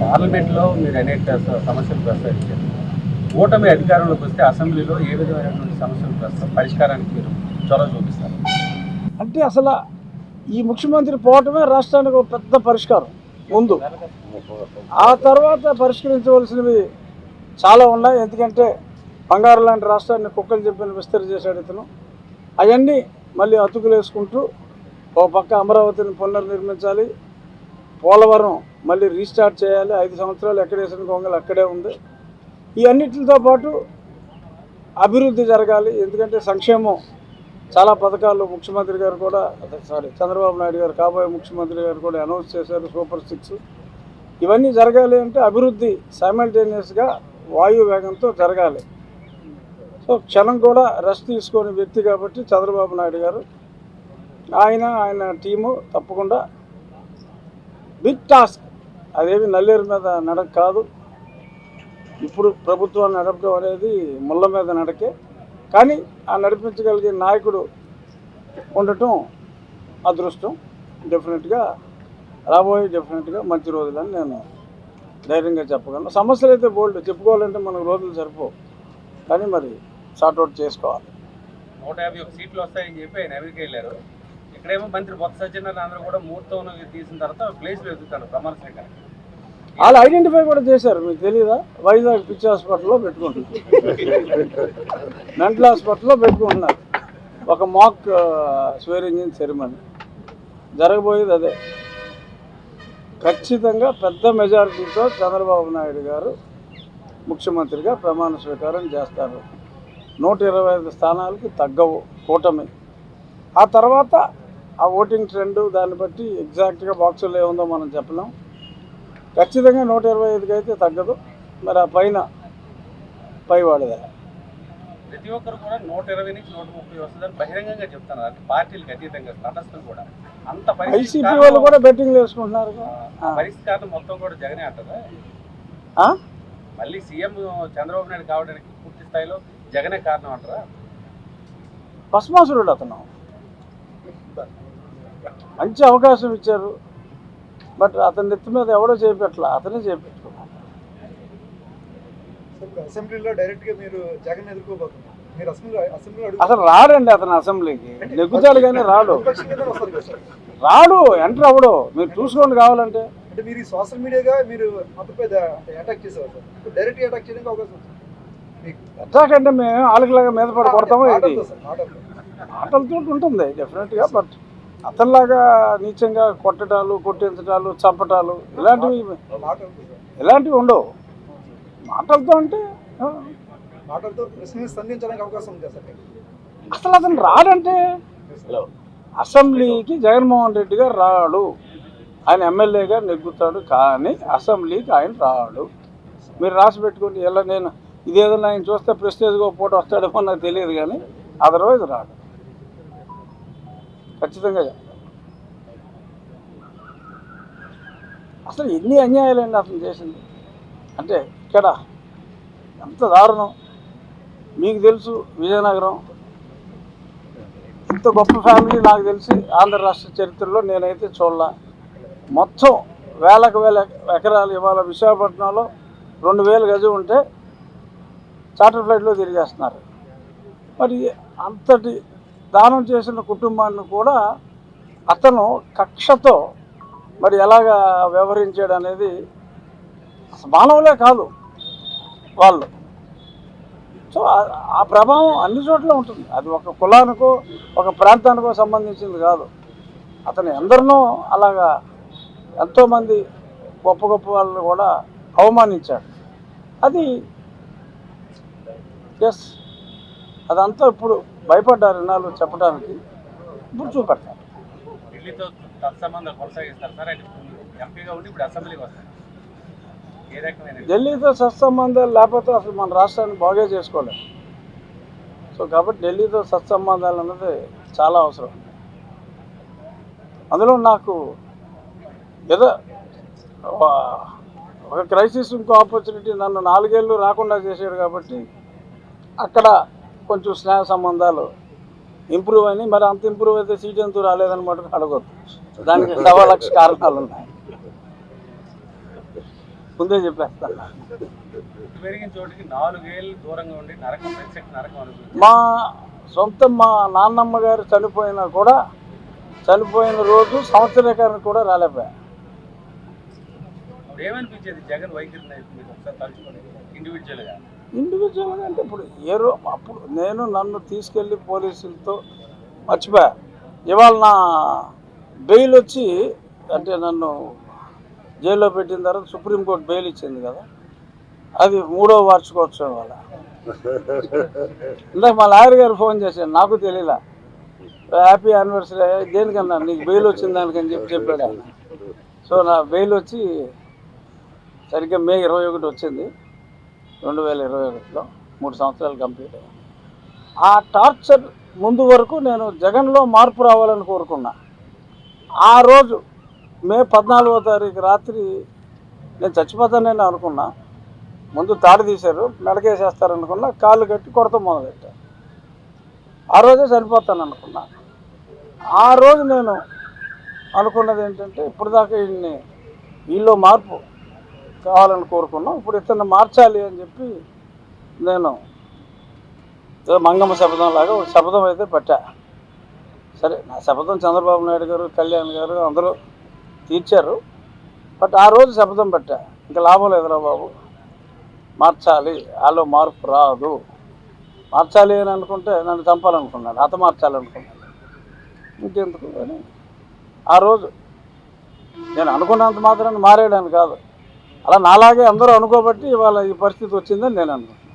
పార్లమెంట్లో మీరు అనేక సమస్యలు ప్రస్తావించారు. ఓటమి అధికారంలోకి వస్తే అసెంబ్లీలో ఏ విధమైనటువంటి సమస్యలు ప్రస్తా పరిష్కారానికి మీరు చొరవ చూపిస్తారు? అంటే అసలు ఈ ముఖ్యమంత్రి పోవటమే రాష్ట్రానికి ఒక పెద్ద పరిష్కారం. ముందు ఆ తర్వాత పరిష్కరించవలసినవి చాలా ఉన్నాయి. ఎందుకంటే బంగారు లాంటి రాష్ట్రాన్ని కుక్కలు చెప్పిన విస్తరి చేశాడు ఇతను. అవన్నీ మళ్ళీ అతుకులేసుకుంటూ ఒక ఓ పక్క అమరావతిని పునర్నిర్మించాలి. పోలవరం మళ్ళీ రీస్టార్ట్ చేయాలి. ఐదు సంవత్సరాలు ఎక్కడ వేసిన గొంగలు అక్కడే ఉంది. ఈ అన్నిటితో పాటు అభివృద్ధి జరగాలి. ఎందుకంటే సంక్షేమం చాలా పథకాలు ముఖ్యమంత్రి గారు కూడా సారీ చంద్రబాబు నాయుడు గారు కాబోయే ముఖ్యమంత్రి గారు కూడా అనౌన్స్ చేశారు. సూపర్ సిక్స్ ఇవన్నీ జరగాలి అంటే అభివృద్ధి సైమల్టేనియస్గా వాయు వేగంతో జరగాలి. సో క్షణం కూడా రెస్ట్ తీసుకొని వ్యక్తి కాబట్టి చంద్రబాబు నాయుడు గారు ఆయన ఆయన టీము తప్పకుండా బిగ్ టాస్క్ అదేమి నల్లేరు మీద నడక కాదు. ఇప్పుడు ప్రభుత్వాన్ని నడపడం అనేది ముళ్ళ మీద నడకే. కానీ ఆ నడిపించగలిగే నాయకుడు ఉండటం అదృష్టం. డెఫినెట్గా రాబోయే డెఫినెట్గా మంచి రోజులని నేను ధైర్యంగా చెప్పగలను. సమస్యలు అయితే బోల్డ్ చెప్పుకోవాలంటే మనకు రోజులు సరిపో కానీ మరి సార్ట్అవుట్ చేసుకోవాలి. నూట యాభై ఒక సీట్లు వస్తాయని చెప్పి ఆయన అమెరికా వెళ్ళారు. ఇక్కడేమో మంత్రి బొత్స సత్యనారాయణ అందరూ కూడా ముహూర్తం తీసిన తర్వాత ప్లేస్లు వెతుకుతారు ప్రమాణ శేఖర్ వాళ్ళు ఐడెంటిఫై కూడా చేశారు మీకు తెలియదా వైజాగ్ పిచ్చి హాస్పిటల్లో పెట్టుకుంటున్నారు. మెంటల్ హాస్పిటల్లో పెట్టుకుంటున్నారు. ఒక మాక్ స్వేరింగ్ ఇన్ సెరమనీ జరగబోయేది అదే. ఖచ్చితంగా పెద్ద మెజారిటీతో చంద్రబాబు నాయుడు గారు ముఖ్యమంత్రిగా ప్రమాణ స్వీకారం చేస్తారు. నూట ఇరవై ఐదు స్థానాలకి తగ్గవు కూటమి. ఆ తర్వాత ఆ ఓటింగ్ ట్రెండ్ దాన్ని బట్టి ఎగ్జాక్ట్గా బాక్సులు ఏముందో మనం చెప్పలేం. ఖచ్చితంగా నూట ఇరవై ఐదుకి అయితే తగ్గదు. మరి ఆ పైన పైవాడిదే ప్రతి ఒక్కరు కూడా నూట ఇరవై నుంచి నూట ముప్పై వస్తుందని బహిరంగంగా చెప్తున్నారు. అంటే పార్టీలకు అతీతంగా తటస్థులు కూడా. అంత కారణం- వాళ్ళు కూడా బెట్టింగ్లు వేసుకుంటున్నారు ఆ పరిస్థితి కారణం మొత్తం కూడా జగనే అంటారా? మళ్ళీ సీఎం చంద్రబాబు నాయుడు కావడానికి పూర్తి స్థాయిలో జగనే కారణం అంటారా? భస్మాసురుడు అతను. మంచి అవకాశం ఇచ్చారు. బట్ అతని నెత్తి మీద ఎవడో చేపెట్టలా అతనే చేపెట్టుకున్నాడు. ఇప్పుడు అసెంబ్లీలో డైరెక్ట్గా మీరు జగన్ ఎదుర్కోబోతున్నారు. అసలు రాడండి అతను అసెంబ్లీకి. నెగ్గుతాడు కానీ రాడు. రాడు ఎంటర్ అవ్వడు. మీరు చూసుకోండి కావాలంటే. అంటే మీరు సోషల్ మీడియాగా మీరు మొత్తపై ద- అంటే అటాక్ చేసేవారు డైరెక్ట్ అటాక్ చేయడానికి అవకాశం అటాక్ అంటే మేము ఆలకలాగా మీద పడి కొడతామో ఏంటి? ఆటలతో ఉంటుంది డెఫినెట్గా బట్ అతనిలాగా నీచంగా కొట్టడాలు కొట్టించడాలు చంపటాలు ఇలాంటివి ఇలాంటివి ఉండవు. మాటలతో అంటే? అసలు అతను రాడంటే? అసెంబ్లీకి జగన్మోహన్ రెడ్డి గారు రాడు. ఆయన ఎమ్మెల్యేగా నెగ్గుతాడు కానీ అసెంబ్లీకి ఆయన రాడు. మీరు రాసి పెట్టుకోండి ఎలా నేను ఇదేదన్నా ఆయన చూస్తే ప్రెస్టేజ్గా పూట వస్తాడేమో నాకు తెలియదు కానీ అదర్వైజ్ రాడు. ఖచ్చితంగా చెప్తాను. అసలు ఎన్ని అన్యాయాలండి అతను చేసింది? అంటే ఇక్కడ ఎంత దారుణం. మీకు తెలుసు విజయనగరం. ఇంత గొప్ప ఫ్యామిలీ నాకు తెలిసి ఆంధ్ర రాష్ట్ర చరిత్రలో నేనైతే చూడలా. మొత్తం వేలకు వేల ఎకరాలు ఇవాళ విశాఖపట్నంలో రెండు వేలు గజం ఉంటే చార్టర్ ఫ్లైట్లో తిరిగేస్తున్నారు. మరి అంతటి దానం చేసిన కుటుంబాన్ని కూడా అతను కక్షతో మరి ఎలాగా వ్యవహరించాడు అనేది మానవులే కాదు వాళ్ళు. సో ఆ- ఆ ప్రభావం అన్ని చోట్ల ఉంటుంది. అది ఒక కులానికో ఒక ప్రాంతానికో సంబంధించింది కాదు. అతను ఎందరినో అలాగా ఎంతోమంది గొప్ప గొప్ప వాళ్ళని కూడా అవమానించాడు. అది ఎస్ అదంతా ఇప్పుడు భయపడ్డారు ఇన్నాళ్ళు చెప్పడానికి. ఇప్పుడు చూపెడతారు. ఢిల్లీతో తత్సంబంధాలు కొనసాగిస్తారు సార్. ఆయన ఎంపీగా ఉండి ఇప్పుడు అసెంబ్లీకి వస్తారు. ఏ రకమైన ఢిల్లీతో సత్సంబంధాలు లేకపోతే అసలు మన రాష్ట్రాన్ని బాగా చేసుకోలేము సో కాబట్టి ఢిల్లీతో సత్సంబంధాలు అన్నది చాలా అవసరం. అందులో నాకు ఏదో ఒక- ఒక క్రైసిస్ ఇంకో ఆపర్చునిటీ నన్ను నాలుగేళ్ళు రాకుండా చేశాడు కాబట్టి అక్కడ కొంచెం స్నేహ సంబంధాలు ఇంప్రూవ్ అయినాయి. మరి అంత ఇంప్రూవ్ అయితే సీట్ ఎందుకు రాలేదని మటుకు అడగొద్దు. దానికి సవా లక్ష కారణాలు ఉన్నాయి. ముందే చెప్పేస్తాను మా సొంత మా నాన్నమ్మ గారు చనిపోయినా కూడా చనిపోయిన రోజు సంవత్సరీకరణ కూడా అప్పుడు ఏమనిపించేది జగన్ తలుచుకోండి ఇండివిజువల్గా ఇండివిజువల్గా అంటే ఇప్పుడు ఏ రో అప్పుడు నేను నన్ను తీసుకెళ్ళి పోలీసులతో మర్చిపోయా. ఇవాళ నా బెయిల్ వచ్చి అంటే నన్ను జైల్లో పెట్టిన తర్వాత సుప్రీంకోర్టు బెయిల్ ఇచ్చింది కదా. అది మూడో వార్షికోత్సవం వల్ల ఇందాక మా లాయర్ గారు ఫోన్ చేశాను నాకు తెలియలా హ్యాపీ యానివర్సరీ దేనికన్నా నీకు బెయిల్ వచ్చింది దానికని చెప్పి చెప్పాడు ఆయన. సో నా బెయిల్ వచ్చి సరిగ్గా మే ఇరవై ఒకటి వచ్చింది. రెండు వేల ఇరవై ఒకటిలో మూడు సంవత్సరాలు కంప్లీట్ అయ్యాయి. ఆ టార్చర్ ముందు వరకు నేను జగన్లో మార్పు రావాలని కోరుకున్నా. ఆ రోజు మే పద్నాలుగో తారీఖు రాత్రి నేను చచ్చిపోతానని అనుకున్నా. ముందు తాడు తీశారు మెడకేసేస్తారనుకున్నా కాళ్ళు కట్టి కొడత మొదలెట్టారు. ఆ రోజే చనిపోతాను అనుకున్నా ఆ రోజు నేను అనుకున్నది ఏంటంటే ఇప్పుడు దాకా వీళ్ళని వీళ్ళు మార్పు కావాలని కోరుకున్నాం. ఇప్పుడు ఇతన్ని మార్చాలి అని చెప్పి నేను ఏదో మంగమ్మ శపథం లాగా ఒక శపథం అయితే పట్టా. సరే నా శపథం చంద్రబాబు నాయుడు గారు కళ్యాణ్ గారు అందరూ తీర్చారు. బట్ ఆ రోజు శపథం పెట్టా. ఇంకా లాభం లేదురా బాబు. మార్చాలి. వాళ్ళు మార్పు రాదు. మార్చాలి అని అనుకుంటే నన్ను చంపాలనుకున్నాను హత మార్చాలనుకున్నాను ఇంకెందుకు? కానీ ఆ రోజు నేను అనుకున్నంత మాత్రాన్ని మారేయడానికి కాదు. అలా నాలాగే అందరూ అనుకోబట్టి ఇవాళ ఈ పరిస్థితి వచ్చిందని నేను అనుకున్నాను